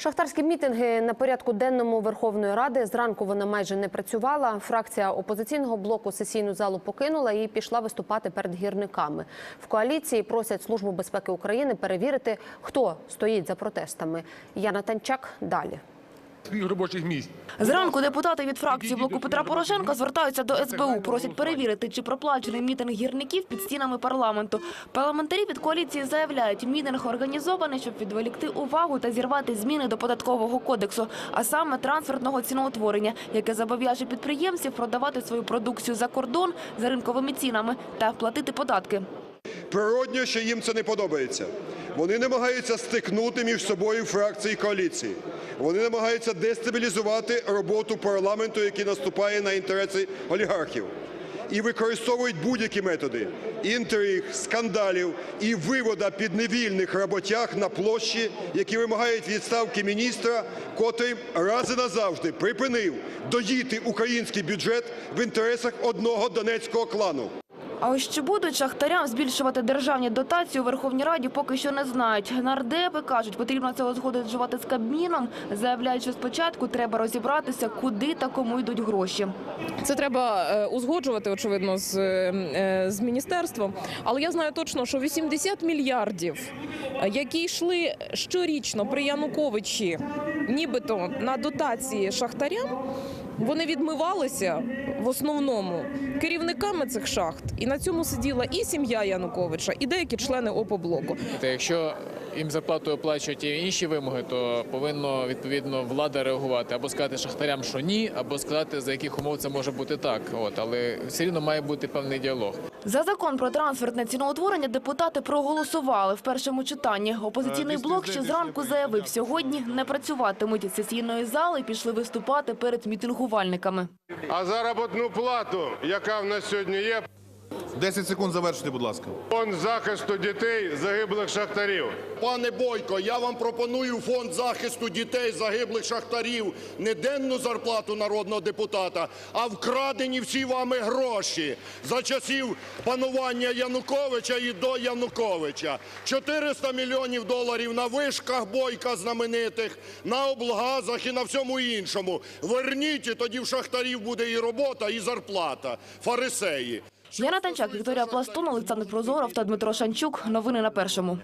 Шахтарські мітинги на порядку денному Верховної Ради. Зранку вона майже не працювала. Фракція опозиційного блоку сесійну залу покинула і пішла виступати перед гірниками. В коаліції просять Службу безпеки України перевірити, хто стоїть за протестами. Яна Танчак далі. Своїх робочих місць. Зранку депутати від фракції блоку Петра Порошенка звертаються до СБУ, просять перевірити, чи проплачений мітинг гірників під стінами парламенту. Парламентарі від коаліції заявляють, мітинг організований, щоб відволікти увагу та зірвати зміни до податкового кодексу, а саме трансфертного ціноутворення, яке зобов'яже підприємців продавати свою продукцію за кордон за ринковими цінами та платити податки. Природньо, що їм це не подобається. Вони намагаються стикнути між собою фракції коаліції. Вони намагаються дестабілізувати роботу парламенту, який наступає на інтереси олігархів. І використовують будь-які методи інтриг, скандалів і вивода підневільних роботяг на площі, які вимагають відставки міністра, котрий раз і назавжди припинив доїти український бюджет в інтересах одного донецького клану. А ось чи будуть шахтарям збільшувати державні дотації у Верховній Раді, поки що не знають. Нардепи кажуть, потрібно це узгодити з Кабміном. Заявляють, що спочатку треба розібратися, куди та кому йдуть гроші. Це треба е, узгоджувати, очевидно, з, е, з міністерством. Але я знаю точно, що 80 мільярдів, е, які йшли щорічно при Януковичі, нібито на дотації шахтарям, вони відмивалися в основному керівниками цих шахт. І на цьому сиділа і сім'я Януковича, і деякі члени ОПОБЛОКу. Та якщо їм зарплату оплачують і інші вимоги, то повинно відповідно влада реагувати або сказати шахтарям, що ні, або сказати за яких умов це може бути так. От але все рівно має бути певний діалог. За закон про трансфертне ціноутворення депутати проголосували в першому читанні. Опозиційний блок ще зранку заявив, сьогодні не працюватимуть із сесійної зали і пішли виступати перед мітингувальниками. А заробітну плату, яка в нас сьогодні є, 10 секунд завершити, будь ласка. фонд захисту дітей загиблих шахтарів. Пане Бойко, я вам пропоную фонд захисту дітей загиблих шахтарів не денну зарплату народного депутата, а вкрадені всі вами гроші за часів панування Януковича і до Януковича. 400 мільйонів доларів на вишках Бойка знаменитих, на облгазах і на всьому іншому. Верніть, і тоді в шахтарів буде і робота, і зарплата. Фарисеї. Яна Танчак, Вікторія Пластун, Олександр Прозоров та Дмитро Шанчук. Новини на першому.